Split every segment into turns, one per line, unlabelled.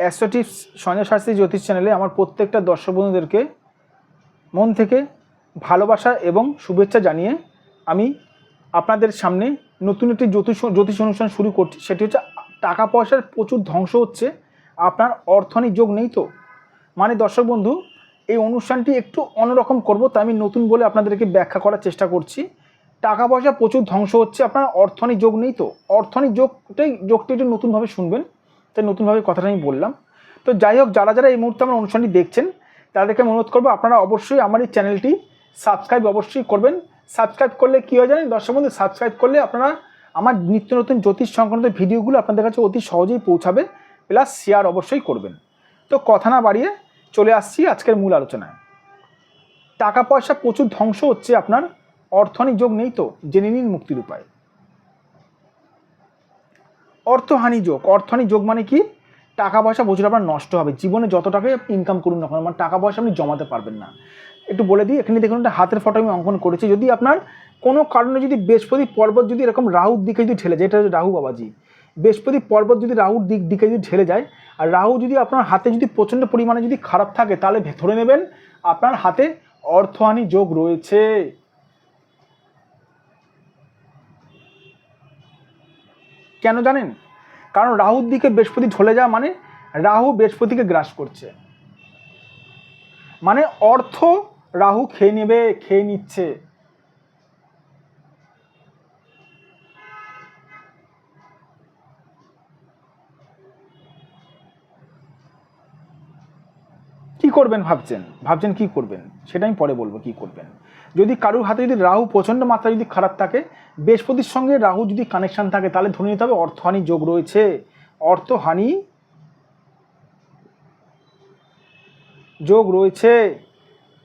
Astro tips Sanjay Shastri জ্যোতিষ চ্যানেলে আমার প্রত্যেকটা দর্শক বন্ধুদেরকে মন থেকে ভালোবাসা এবং শুভেচ্ছা জানিয়ে আমি আপনাদের সামনে নতুন একটি জ্যোতিষ জ্যোতিষ অনুষ্ঠান শুরু করছি। সেটি হচ্ছে টাকা পয়সার প্রচুর ধ্বংস হচ্ছে। আপনার অর্থনৈতিক যোগ নেই তো? মানে দর্শক বন্ধু, এই অনুষ্ঠানটি একটু অন্যরকম করব, তাই আমি নতুন বলে আপনাদেরকে ব্যাখ্যা করার চেষ্টা করছি। টাকা পয়সা প্রচুর ধ্বংস হচ্ছে, আপনার অর্থনৈতিক যোগ নেই তো? অর্থনৈতিক যোগটাই যোগটি একটু নতুনভাবে শুনবেন। তাই নতুনভাবে কথাটা আমি বললাম। তো যাই হোক, যারা যারা এই মুহূর্তে আমার অনুষ্ঠানটি দেখছেন, তাদেরকে আমি অনুরোধ করব, আপনারা অবশ্যই আমার এই চ্যানেলটি সাবস্ক্রাইব অবশ্যই করবেন। সাবস্ক্রাইব করলে কী হয় জানেন, দর্শক বন্ধু, সাবস্ক্রাইব করলে আপনারা আমার নিত্য নতুন জ্যোতিষ সংক্রান্ত ভিডিওগুলো আপনাদের কাছে অতি সহজেই পৌঁছাবে, প্লাস শেয়ার অবশ্যই করবেন। তো কথা না বাড়িয়ে চলে আসছি আজকের মূল আলোচনায়। টাকা পয়সা প্রচুর ধ্বংস হচ্ছে আপনার অর্থনৈতিক যোগ নেই তো, জেনে নিন মুক্তির উপায়। অর্থহানি যোগ। অর্থহানি যোগ মানে কি? টাকা পয়সা প্রচুর আপনার নষ্ট হবে। জীবনে যত টাকাই ইনকাম করুন না মানে টাকা পয়সা আপনি জমাতে পারবেন না। একটু বলে দিই, এখানে দেখুন, একটা হাতের ফটো আমি অঙ্কন করেছি। যদি আপনার কোনো কারণে যদি বৃহস্পতি পর্বত যদি এরকম রাহুর দিকে যদি ঠেলে যায়, এটা হচ্ছে রাহু বাবাজি। বৃহস্পতি পর্বত যদি রাহুর দিক দিকে যদি ঠেলে যায়, আর রাহু যদি আপনার হাতে যদি প্রচণ্ড পরিমাণে যদি খারাপ থাকে, তাহলে ধরে নেবেন, আপনার হাতে অর্থহানি যোগ রয়েছে। কেন জানেন? কারণ রাহুর দিকে বৃহস্পতি ঢলে যাওয়া মানে রাহু বৃহস্পতিকে গ্রাস করছে। মানে অর্থ রাহু খেয়ে নেবে, খেয়ে নিচ্ছে। কি করবেন ভাবছেন? ভাবছেন কি করবেন? সেটা আমি পরে বলব কি করবেন। যদি কারুর হাতে যদি রাহু প্রচণ্ড মাত্রা যদি খারাপ থাকে, বৃহস্পতির সঙ্গে রাহু যদি কানেকশান থাকে, তাহলে ধরে নিতে হবে অর্থহানি যোগ রয়েছে। অর্থহানি যোগ রয়েছে।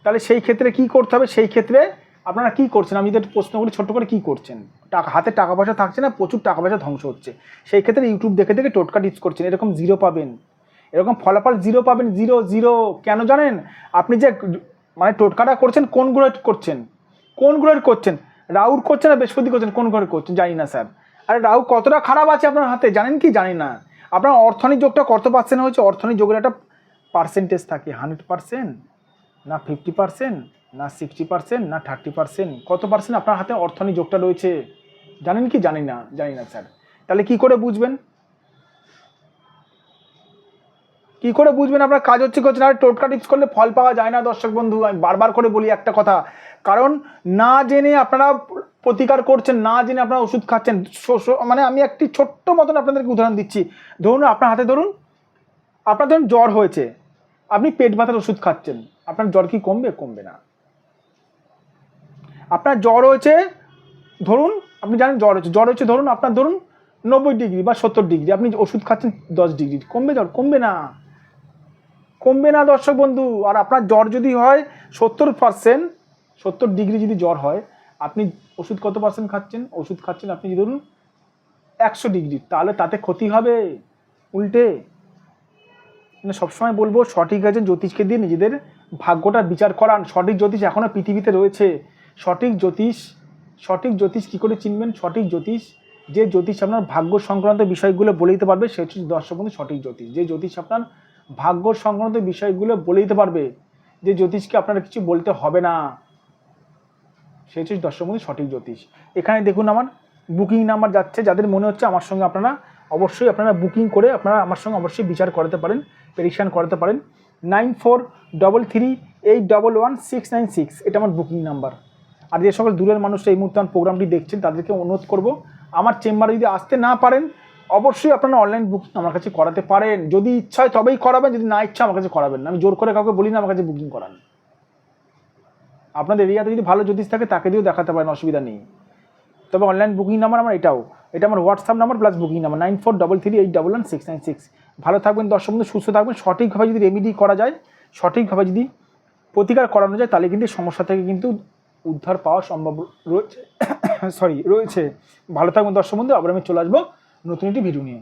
তাহলে সেই ক্ষেত্রে কি করতে হবে? সেই ক্ষেত্রে আপনারা কি করছেন? আমি যদি প্রশ্ন করি, ছোট্ট করে কি করছেন? টাকা, হাতে টাকা পয়সা থাকছে না, প্রচুর টাকা পয়সা ধ্বংস হচ্ছে। সেই ক্ষেত্রে ইউটিউব দেখে দেখে টোটকা টিপস করছেন, এরকম জিরো পাবেন। এরকম ফলাফল জিরো পাবেন জিরো জিরো কেন জানেন? আপনি যে মানে টোটকাটা করছেন, কোন গ্রহেড করছেন? কোন গ্রহেড করছেন? রাউর করছেন না বৃহস্পতি করছেন? কোন গ্রহেড করছেন? জানি না, স্যার। আরে রাউ কতটা খারাপ আছে আপনার হাতে? জানেন কি? জানি না। আপনার অর্থনৈতিক যোগটা কত পার্সেন্ট হয়েছে? অর্থনৈতিক যোগের একটা পার্সেন্টেজ থাকে। হান্ড্রেড পার্সেন্ট না ফিফটি পার্সেন্ট না সিক্সটি পার্সেন্ট না থার্টি পার্সেন্ট কত পার্সেন্ট আপনার হাতে অর্থনৈতিক যোগটা রয়েছে? জানেন কি? জানি না। জানি না, স্যার। তাহলে কি করে বুঝবেন? কি করে বুঝবেন আপনার কাজ হচ্ছে করছেন না? টোটকা টিপস করলে ফল পাওয়া যায় না দর্শক বন্ধু। আমি বারবার করে বলি একটা কথা, কারণ না জেনে আপনারা প্রতিকার করছেন, না জেনে আপনারা ওষুধ খাচ্ছেন মানে আমি একটি ছোট্ট মতন আপনাদেরকে উদাহরণ দিচ্ছি। ধরুন আপনার হাতে ধরুন, আপনার ধরুন জ্বর হয়েছে, আপনি পেট ব্যথার ওষুধ খাচ্ছেন, আপনার জ্বর কি কমবে? কমবে না। আপনার জ্বর হয়েছে, ধরুন, আপনি জানেন জ্বর হয়েছে জ্বর হয়েছে ধরুন আপনার ধরুন নব্বই ডিগ্রি বা সত্তর ডিগ্রি, আপনি ওষুধ খাচ্ছেন দশ ডিগ্রি, কমবে জ্বর? কমবে না। কমবে না দর্শক বন্ধু? আর আপনার জ্বর যদি হয়, সত্তর পার্সেন্ট সত্তর ডিগ্রি যদি জ্বর হয়, আপনি ওষুধ কত পার্সেন্ট খাচ্ছেন? ওষুধ খাচ্ছেন আপনি যদি ধরুন একশো ডিগ্রি, তাহলে তাতে ক্ষতি হবে উল্টে। মানে সবসময় বলব, সঠিক একজন জ্যোতিষকে দিয়ে নিজেদের ভাগ্যটা বিচার করান। সঠিক জ্যোতিষ এখনও পৃথিবীতে রয়েছে। সঠিক জ্যোতিষ সঠিক জ্যোতিষ কী করে চিনবেন? সঠিক জ্যোতিষ, যে জ্যোতিষ আপনার ভাগ্য সংক্রান্ত বিষয়গুলো বলে দিতে পারবে, সে হচ্ছে দর্শক বন্ধু সঠিক জ্যোতিষ। যে জ্যোতিষ আপনার ভাগ্য সংক্রান্ত বিষয়গুলো বলে দিতে পারবে যে জ্যোতিষকে আপনার কিছু বলতে হবে না। সে হচ্ছে দর্শক সঠিক জ্যোতিষ। এখানে দেখুন আমার বুকিং নাম্বার যাচ্ছে, যাদের মনে হচ্ছে আমার সঙ্গে আপনারা অবশ্যই আপনারা বুকিং করে আপনারা আমার সঙ্গে অবশ্যই বিচার করাতে পারেন পেরিশন করাতে পারেন। Nine four double three eight double one six nine six এটা আমার বুকিং নাম্বার আর যে সকল দূরের মানুষরা এই মুহূর্তে আমার প্রোগ্রামটি দেখছেন, তাদেরকে অনুরোধ করব, আমার চেম্বারে যদি আসতে না পারেন অবশ্যই আপনারা অনলাইন বুকিং আমার কাছে করাতে পারেন। যদি ইচ্ছা হয় তবেই করাবেন, যদি না ইচ্ছা আমার কাছে করাবেন না। আমি জোর করে কাউকে বলি না আমার কাছে বুকিং করান। আপনাদের এরিয়াতে যদি ভালো জ্যোতিষ থাকে তাকে দিয়েও দেখাতে পারেন, অসুবিধা নেই। তবে অনলাইন বুকিং নাম্বার আমার এটাও। এটা আমার WhatsApp number plus booking number nine four double three eight double one six nine six ভালো থাকবেন, দর্শক বন্ধু, সুস্থ থাকবেন। সঠিকভাবে যদি রেমিডি করা যায়, সঠিকভাবে যদি প্রতিকার করানো যায়, তাহলে কিন্তু সমস্যা থেকে কিন্তু উদ্ধার পাওয়া সম্ভব রয়েছে। সরি রয়েছে। ভালো থাকবেন, দর্শক বন্ধু। আবার আমি চলে আসব নতুন একটি ভিডিও নিয়ে।